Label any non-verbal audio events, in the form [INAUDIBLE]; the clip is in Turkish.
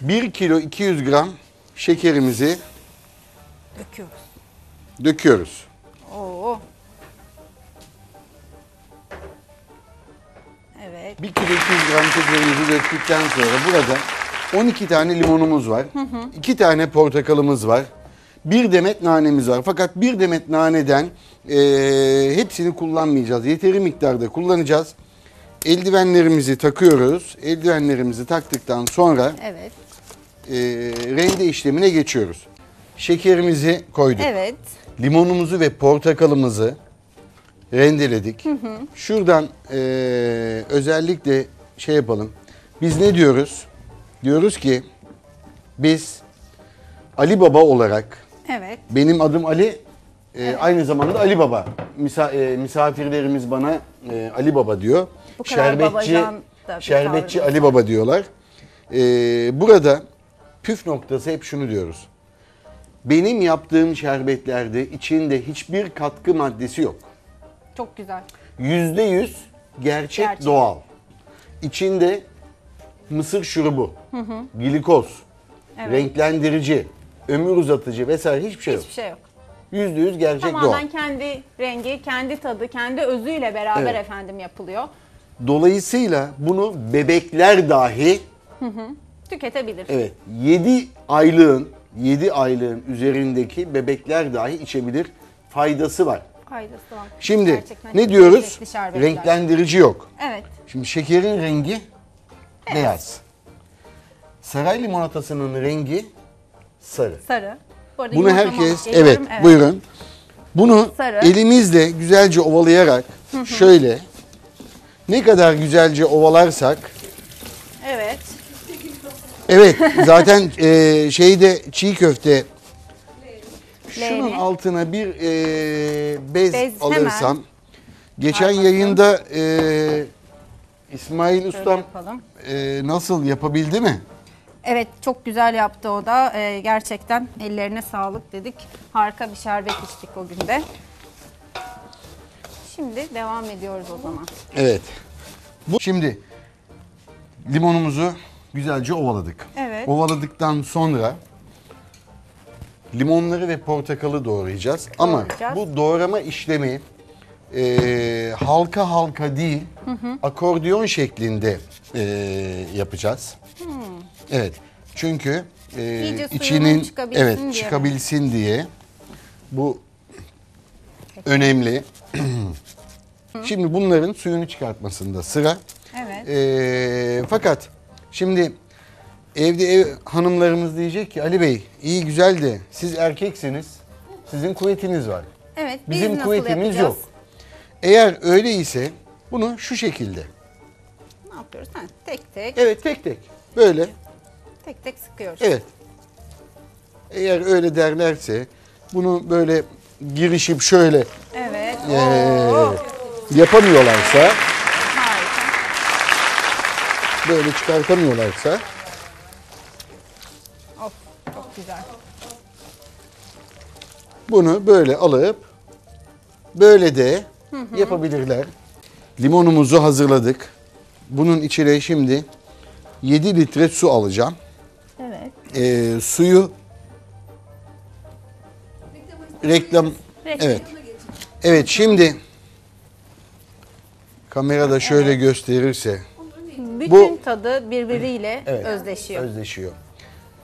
1 kilo 200 gram şekerimizi Döküyoruz. döküyoruz. Oo. Evet. 1 kilo 200 gram şekerimizi döktükten sonra burada 12 tane limonumuz var. 2 tane portakalımız var. Bir demet nanemiz var. Fakat bir demet naneden eee, hepsini kullanmayacağız. Yeteri miktarda kullanacağız. Eldivenlerimizi takıyoruz. Eldivenlerimizi taktıktan sonra Evet. eee, rende işlemine geçiyoruz. Şekerimizi koyduk. Evet. Limonumuzu ve portakalımızı rendeledik. Şuradan eee, özellikle şey yapalım. Biz ne diyoruz? Diyoruz ki biz Ali Baba olarak Evet. benim adım Ali eee, aynı zamanda Ali Baba. Misa- eee, misafirlerimiz bana eee, Ali Baba diyor. Bu kadar şerbetçi tavrınız Ali Baba diyorlar. Eee, burada püf noktası hep şunu diyoruz. Benim yaptığım şerbetlerde içinde hiçbir katkı maddesi yok. Çok güzel. Yüzde yüz gerçek, Gerçek. doğal. İçinde mısır şurubu, glikoz, Evet. renklendirici, ömür uzatıcı vesaire hiçbir şey yok. Hiçbir şey yok. Yüzde yüz gerçek Tamamen doğal. kendi rengi, kendi tadı, kendi özüyle beraber Evet. efendim yapılıyor. Dolayısıyla bunu bebekler dahi Tüketebilir. evet 7 aylığın 7 aylığın üzerindeki bebekler dahi içebilir. Faydası var. Faydası var. Şimdi Gerçekten ne diyoruz? şerbetler. Renklendirici yok. Evet. Şimdi şekerin rengi beyaz. Saray limonatasının rengi sarı. Sarı. Bu arada Bunu herkes geliyorum. evet, buyurun. Bunu Sarı. elimizle güzelce ovalayarak şöyle ne kadar güzelce ovalarsak Evet. evet zaten [LAUGHS] e, şeyde çiğ köfte şunun Leğeni. altına bir e, bez, Bez alırsam hemen. geçen bakalım. yayında e, İsmail Şöyle Ustam yapalım. e, nasıl yapabildi mi? Evet çok güzel yaptı o da. Ee, gerçekten ellerine sağlık dedik. Harika bir şerbet içtik o günde. Şimdi devam ediyoruz o zaman. Evet. Bu şimdi limonumuzu güzelce ovaladık. Evet. Ovaladıktan sonra limonları ve portakalı doğrayacağız. Ama Doğrayacağız. bu doğrama işlemi e, halka halka değil, akordiyon şeklinde e, yapacağız. Evet. Çünkü e, suyunun içinin çıkabilsin evet diye çıkabilsin diye bu önemli. [CLEARS THROAT] Şimdi bunların suyunu çıkartmasında sıra. Evet. Ee, fakat şimdi evde ev hanımlarımız diyecek ki Ali Bey iyi güzel de siz erkeksiniz. Sizin kuvvetiniz var. Evet. Biz Bizim nasıl kuvvetimiz yapacağız? yok. Eğer öyleyse bunu şu şekilde. Ne yapıyoruz? Ha, tek tek Evet tek tek. Böyle. Tek tek sıkıyoruz. Evet. Eğer öyle derlerse bunu böyle girişip şöyle Evet. Oo, yapamıyorlarsa, harika. böyle çıkartamıyorlarsa Of çok güzel. Bunu böyle alıp böyle de yapabilirler. Limonumuzu hazırladık. Bunun içine şimdi 7 litre su alacağım. Ee, suyu reklam evet. Evet şimdi kamerada şöyle gösterirse Bütün Bu- tadı birbiriyle evet, özleşiyor. özleşiyor.